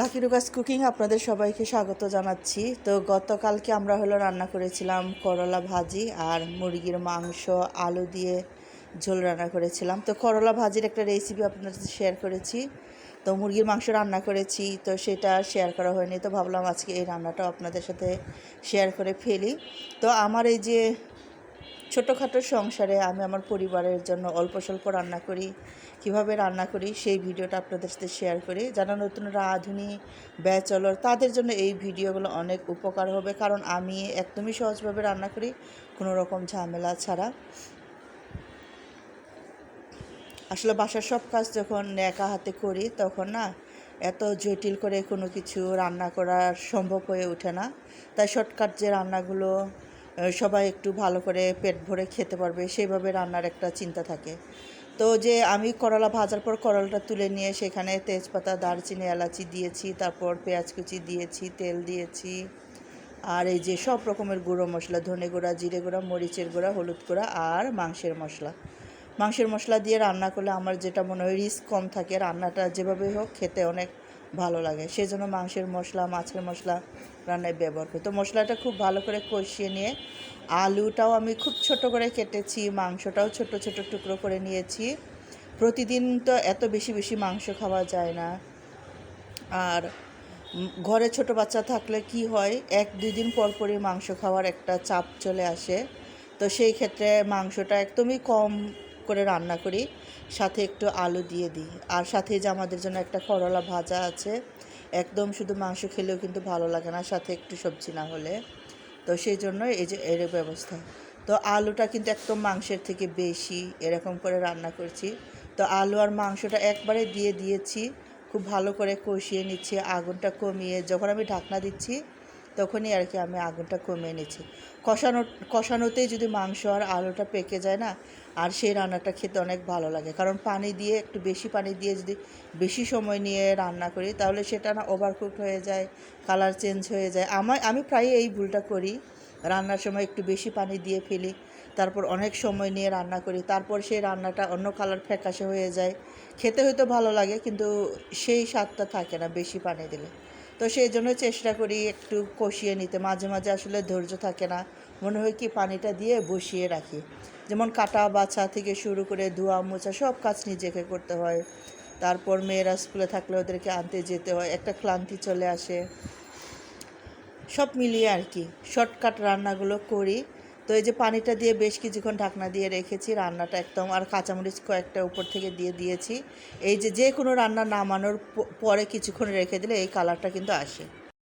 Lucky রুকাস cooking আপনাদের সবাইকে স্বাগত জানাচ্ছি। তো গতকালকে আমরা হলো রান্না করেছিলাম করলা ভাজি আর মুরগির মাংস, আলু দিয়ে ঝোল রান্না করেছিলাম। তো করলা ভাজির একটা রেসিপি আপনাদের সাথে শেয়ার করেছি। তো মুরগির মাংস রান্না করেছি, তো সেটা শেয়ার করা হয়নি। তো ভাবলাম আজকে এই রান্নাটাও আপনাদের সাথে শেয়ার করে ফেলি। তো আমার এই যে ছোটোখাটো সংসারে আমি আমার পরিবারের জন্য অল্প স্বল্প রান্না করি, কীভাবে রান্না করি সেই ভিডিওটা আপনাদের সাথে শেয়ার করি। যারা নতুন রাঁধুনি ব্যাচলর, তাদের জন্য এই ভিডিওগুলো অনেক উপকার হবে, কারণ আমি একদমই সহজভাবে রান্না করি, কোনো রকম ঝামেলা ছাড়া। আসলে বাসার সব কাজ যখন একা হাতে করি, তখন না এত জটিল করে কোনো কিছু রান্না করা সম্ভব হয়ে ওঠে না। তাই শর্টকাট যে রান্নাগুলো সবাই একটু ভালো করে পেট ভরে খেতে পারবে, সেইভাবে রান্নার একটা চিন্তা থাকে। তো যে আমি করলা ভাজার পর করলাটা তুলে নিয়ে সেখানে তেজপাতা, দারচিনি, এলাচি দিয়েছি, তারপর পেঁয়াজ কুচি দিয়েছি, তেল দিয়েছি, আর এই যে সব রকমের গুঁড়ো মশলা, ধনে গুঁড়া, জিরে গুঁড়া, মরিচের গুঁড়া, হলুদ গুঁড়া আর মাংসের মশলা। মাংসের মশলা দিয়ে রান্না করলে আমার যেটা মনে হয় রিস্ক কম থাকে, রান্নাটা যেভাবে হোক খেতে অনেক ভালো লাগে। সেই জন্য মাংসের মশলা, মাছের মশলা রান্নায় ব্যবহার করি। তো মশলাটা খুব ভালো করে কষিয়ে নিয়ে আলুটাও আমি খুব ছোট করে কেটেছি, মাংসটাও ছোট ছোট টুকরো করে নিয়েছি। প্রতিদিন তো এত বেশি বেশি মাংস খাওয়া যায় না। আর ঘরে ছোট বাচ্চা থাকলে কি হয়, এক দুই দিন পর পরই মাংস খাওয়ার একটা চাপ চলে আসে। তো সেই ক্ষেত্রে মাংসটা একদমই কম করে রান্না করি, সাথে একটু আলু দিয়ে দিই। আর সাথে যে আমাদের জন্য একটা করলা ভাজা আছে একদম শুধু মাংস খেলেও কিন্তু ভালো লাগে না, সাথে একটু সবজি না হলে। তো সেই জন্য এই যে এর ব্যবস্থা। তো আলুটা কিন্তু একদম মাংসের থেকে বেশি এরকম করে রান্না করছি। তো আলু আর মাংসটা একবারে দিয়ে দিয়েছি, খুব ভালো করে কষিয়ে নিচ্ছি, আগুনটা কমিয়ে, যখন আমি ঢাকনা দিচ্ছি তখনই আর কি আমি আগুনটা কমিয়ে নিচ্ছি কষানো, কষানোতেই যদি মাংস আর আলুটা পেকে যায় না, আর সেই রান্নাটা খেতে অনেক ভালো লাগে। কারণ পানি দিয়ে, একটু বেশি পানি দিয়ে যদি বেশি সময় নিয়ে রান্না করি, তাহলে সেটা না ওভারকুক হয়ে যায় কালার চেঞ্জ হয়ে যায়। আমার, আমি প্রায় এই ভুলটা করি। রান্নার সময় একটু বেশি পানি দিয়ে ফেলি, তারপর অনেক সময় নিয়ে রান্না করি, তারপর সেই রান্নাটা অন্য কালার ফ্যাকাশে হয়ে যায়। খেতে হয়তো ভালো লাগে, কিন্তু সেই স্বাদটা থাকে না বেশি পানি দিলে। তো সেই জন্য চেষ্টা করি একটু কষিয়ে নিতে। মাঝে মাঝে আসলে ধৈর্য থাকে না। মনে হয় কি পানিটা দিয়ে বসিয়ে রাখি। যেমন কাটা বাছা থেকে শুরু করে ধোয়া মোছা সব কাজ নিজেকে করতে হয়। তারপর মেয়েরা স্কুলে থাকলে ওদেরকে আনতে যেতে হয়। একটা ক্লান্তি চলে আসে। সব মিলিয়ে আর কি। শর্টকাট রান্নাগুলো করি। তো এই যে পানিটা দিয়ে বেশ কিছুক্ষণ ঢাকনা দিয়ে রেখেছি, রান্নাটা একদম, আর কাঁচামরিচ কয়েকটা উপর থেকে দিয়ে দিয়েছি। এই যে যে কোনো রান্না নামানোর পরে কিছুক্ষণ রেখে দিলে এই কালারটা কিন্তু আসে।